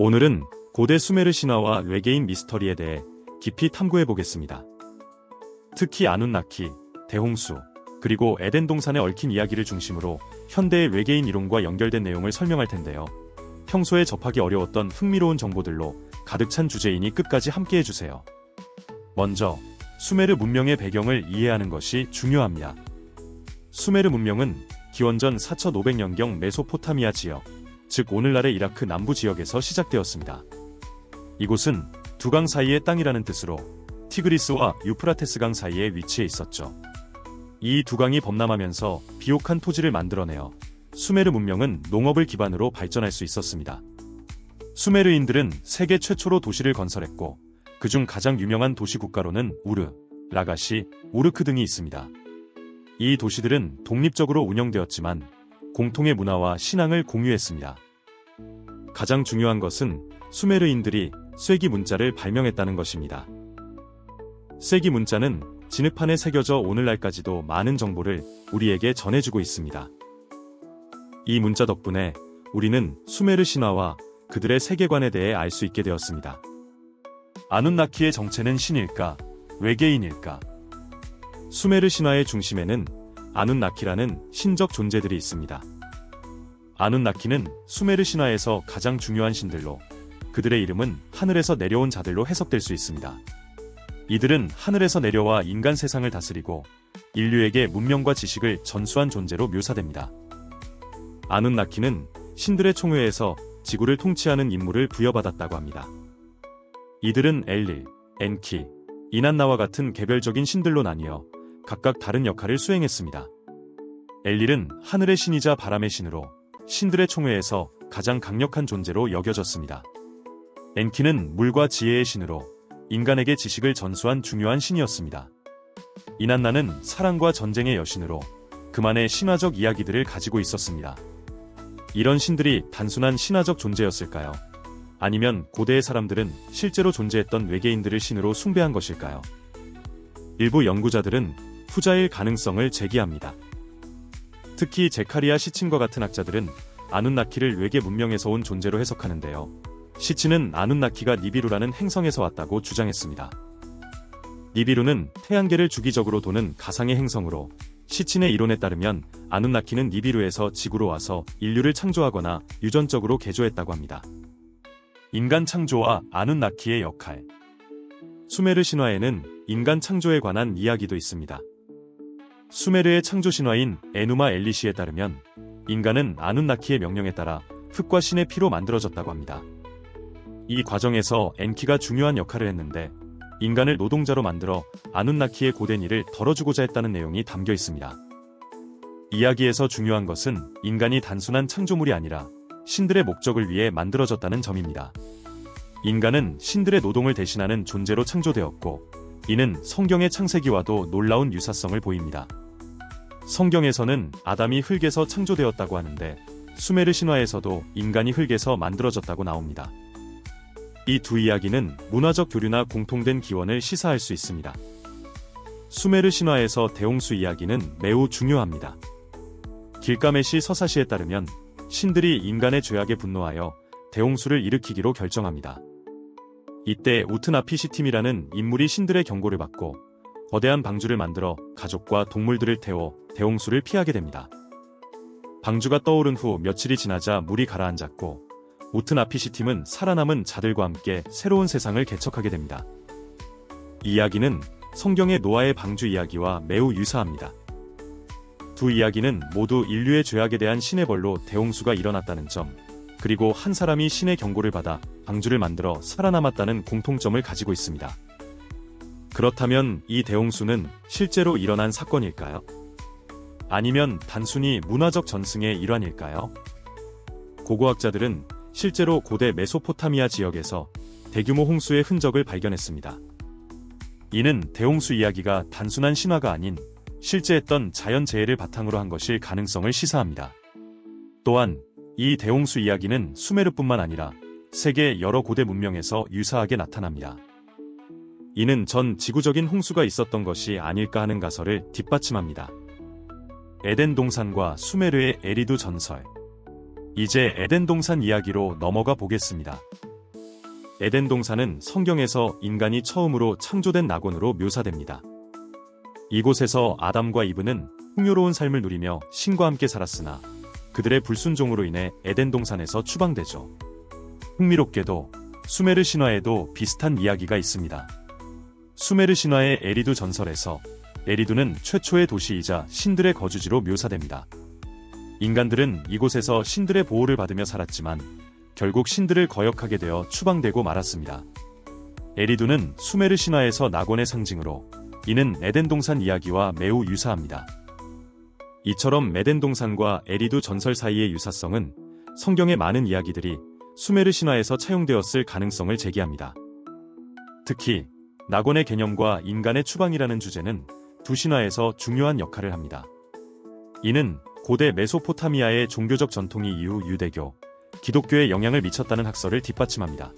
오늘은 고대 수메르 신화와 외계인 미스터리에 대해 깊이 탐구해 보겠습니다. 특히 아눈나키, 대홍수, 그리고 에덴 동산에 얽힌 이야기를 중심으로 현대의 외계인 이론과 연결된 내용을 설명할 텐데요. 평소에 접하기 어려웠던 흥미로운 정보들로 가득 찬 주제이니 끝까지 함께 해 주세요. 먼저, 수메르 문명의 배경을 이해하는 것이 중요합니다. 수메르 문명은 기원전 4500년경 메소포타미아 지역, 즉 오늘날의 이라크 남부 지역에서 시작되었습니다. 이곳은 두 강 사이의 땅이라는 뜻으로 티그리스와 유프라테스강 사이에 위치해 있었죠. 이 두 강이 범람하면서 비옥한 토지를 만들어내어 수메르 문명은 농업을 기반으로 발전할 수 있었습니다. 수메르인들은 세계 최초로 도시를 건설했고 그중 가장 유명한 도시 국가로는 우르, 라가시, 우르크 등이 있습니다. 이 도시들은 독립적으로 운영되었지만 공통의 문화와 신앙을 공유했습니다. 가장 중요한 것은 수메르인들이 쇠기 문자를 발명했다는 것입니다. 쇠기 문자는 진흙판에 새겨져 오늘날까지도 많은 정보를 우리에게 전해주고 있습니다. 이 문자 덕분에 우리는 수메르 신화와 그들의 세계관에 대해 알 수 있게 되었습니다. 아눈나키의 정체는 신일까, 외계인일까? 수메르 신화의 중심에는 아눈나키라는 신적 존재들이 있습니다. 아눈나키는 수메르 신화에서 가장 중요한 신들로 그들의 이름은 하늘에서 내려온 자들로 해석될 수 있습니다. 이들은 하늘에서 내려와 인간 세상을 다스리고 인류에게 문명과 지식을 전수한 존재로 묘사됩니다. 아눈나키는 신들의 총회에서 지구를 통치하는 임무를 부여받았다고 합니다. 이들은 엘릴, 엔키, 이난나와 같은 개별적인 신들로 나뉘어 각각 다른 역할을 수행했습니다. 엘릴은 하늘의 신이자 바람의 신으로 신들의 총회에서 가장 강력한 존재로 여겨졌습니다. 엔키는 물과 지혜의 신으로 인간에게 지식을 전수한 중요한 신이었습니다. 이난나는 사랑과 전쟁의 여신으로 그만의 신화적 이야기들을 가지고 있었습니다. 이런 신들이 단순한 신화적 존재였을까요? 아니면 고대의 사람들은 실제로 존재했던 외계인들을 신으로 숭배한 것일까요? 일부 연구자들은 후자일 가능성을 제기합니다. 특히 제카리아 시친과 같은 학자들은 아눈나키를 외계 문명에서 온 존재로 해석하는데요. 시친은 아눈나키가 니비루라는 행성에서 왔다고 주장했습니다. 니비루는 태양계를 주기적으로 도는 가상의 행성으로 시친의 이론에 따르면 아눈나키는 니비루에서 지구로 와서 인류를 창조하거나 유전적으로 개조했다고 합니다. 인간 창조와 아눈나키의 역할 수메르 신화에는 인간 창조에 관한 이야기도 있습니다. 수메르의 창조 신화인 에누마 엘리시에 따르면 인간은 아눈나키의 명령에 따라 흙과 신의 피로 만들어졌다고 합니다. 이 과정에서 엔키가 중요한 역할을 했는데 인간을 노동자로 만들어 아눈나키의 고된 일을 덜어주고자 했다는 내용이 담겨 있습니다. 이야기에서 중요한 것은 인간이 단순한 창조물이 아니라 신들의 목적을 위해 만들어졌다는 점입니다. 인간은 신들의 노동을 대신하는 존재로 창조되었고, 이는 성경의 창세기와도 놀라운 유사성을 보입니다. 성경에서는 아담이 흙에서 창조되었다고 하는데, 수메르 신화에서도 인간이 흙에서 만들어졌다고 나옵니다. 이 두 이야기는 문화적 교류나 공통된 기원을 시사할 수 있습니다. 수메르 신화에서 대홍수 이야기는 매우 중요합니다. 길가메시 서사시에 따르면 신들이 인간의 죄악에 분노하여 대홍수를 일으키기로 결정합니다. 이때 우트나피시팀이라는 인물이 신들의 경고를 받고 거대한 방주를 만들어 가족과 동물들을 태워 대홍수를 피하게 됩니다. 방주가 떠오른 후 며칠이 지나자 물이 가라앉았고 우트나피시 팀은 살아남은 자들과 함께 새로운 세상을 개척하게 됩니다. 이 이야기는 성경의 노아의 방주 이야기와 매우 유사합니다. 두 이야기는 모두 인류의 죄악에 대한 신의 벌로 대홍수가 일어났다는 점, 그리고 한 사람이 신의 경고를 받아 방주를 만들어 살아남았다는 공통점을 가지고 있습니다. 그렇다면 이 대홍수는 실제로 일어난 사건일까요? 아니면 단순히 문화적 전승의 일환일까요? 고고학자들은 실제로 고대 메소포타미아 지역에서 대규모 홍수의 흔적을 발견했습니다. 이는 대홍수 이야기가 단순한 신화가 아닌 실제했던 자연재해를 바탕으로 한 것일 가능성을 시사합니다. 또한 이 대홍수 이야기는 수메르뿐만 아니라 세계 여러 고대 문명에서 유사하게 나타납니다. 이는 전 지구적인 홍수가 있었던 것이 아닐까 하는 가설을 뒷받침합니다. 에덴 동산과 수메르의 에리두 전설. 이제 에덴 동산 이야기로 넘어가 보겠습니다. 에덴 동산은 성경에서 인간이 처음으로 창조된 낙원으로 묘사됩니다. 이곳에서 아담과 이브는 풍요로운 삶을 누리며 신과 함께 살았으나 그들의 불순종으로 인해 에덴 동산에서 추방되죠. 흥미롭게도 수메르 신화에도 비슷한 이야기가 있습니다. 수메르 신화의 에리두 전설에서 에리두는 최초의 도시이자 신들의 거주지로 묘사됩니다. 인간들은 이곳에서 신들의 보호를 받으며 살았지만 결국 신들을 거역하게 되어 추방되고 말았습니다. 에리두는 수메르 신화에서 낙원의 상징으로 이는 에덴 동산 이야기와 매우 유사합니다. 이처럼 에덴 동산과 에리두 전설 사이의 유사성은 성경의 많은 이야기들이 수메르 신화에서 차용되었을 가능성을 제기합니다. 특히 낙원의 개념과 인간의 추방이라는 주제는 두 신화에서 중요한 역할을 합니다. 이는 고대 메소포타미아의 종교적 전통이 이후 유대교, 기독교에 영향을 미쳤다는 학설을 뒷받침합니다.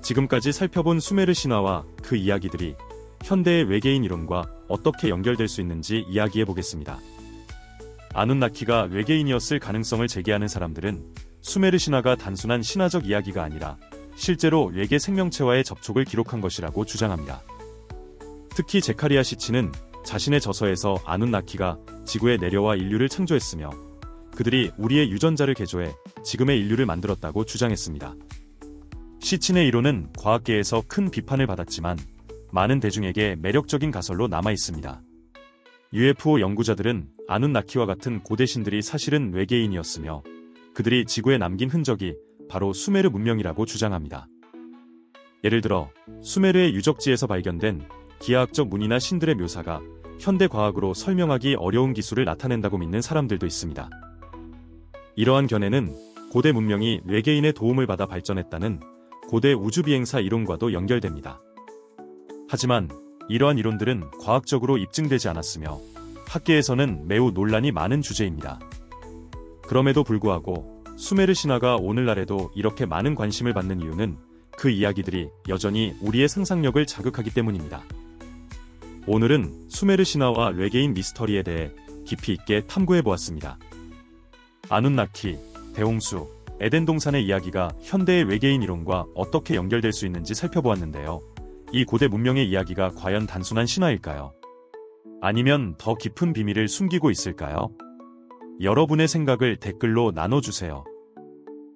지금까지 살펴본 수메르 신화와 그 이야기들이 현대의 외계인 이론과 어떻게 연결될 수 있는지 이야기해 보겠습니다. 아눈나키가 외계인이었을 가능성을 제기하는 사람들은 수메르 신화가 단순한 신화적 이야기가 아니라 실제로 외계 생명체와의 접촉을 기록한 것이라고 주장합니다. 특히 제카리아 시치는 자신의 저서에서 아눈나키가 지구에 내려와 인류를 창조했으며 그들이 우리의 유전자를 개조해 지금의 인류를 만들었다고 주장했습니다. 시친의 이론은 과학계에서 큰 비판을 받았지만 많은 대중에게 매력적인 가설로 남아 있습니다. UFO 연구자들은 아눈나키와 같은 고대 신들이 사실은 외계인이었으며 그들이 지구에 남긴 흔적이 바로 수메르 문명이라고 주장합니다. 예를 들어 수메르의 유적지에서 발견된 기하학적 문이나 신들의 묘사가 현대 과학으로 설명하기 어려운 기술을 나타낸다고 믿는 사람들도 있습니다. 이러한 견해는 고대 문명이 외계인의 도움을 받아 발전했다는 고대 우주비행사 이론과도 연결됩니다. 하지만 이러한 이론들은 과학적으로 입증되지 않았으며 학계에서는 매우 논란이 많은 주제입니다. 그럼에도 불구하고 수메르 신화가 오늘날에도 이렇게 많은 관심을 받는 이유는 그 이야기들이 여전히 우리의 상상력을 자극하기 때문입니다. 오늘은 수메르 신화와 외계인 미스터리에 대해 깊이 있게 탐구해 보았습니다. 아눈나키, 대홍수, 에덴 동산의 이야기가 현대의 외계인 이론과 어떻게 연결될 수 있는지 살펴보았는데요. 이 고대 문명의 이야기가 과연 단순한 신화일까요? 아니면 더 깊은 비밀을 숨기고 있을까요? 여러분의 생각을 댓글로 나눠주세요.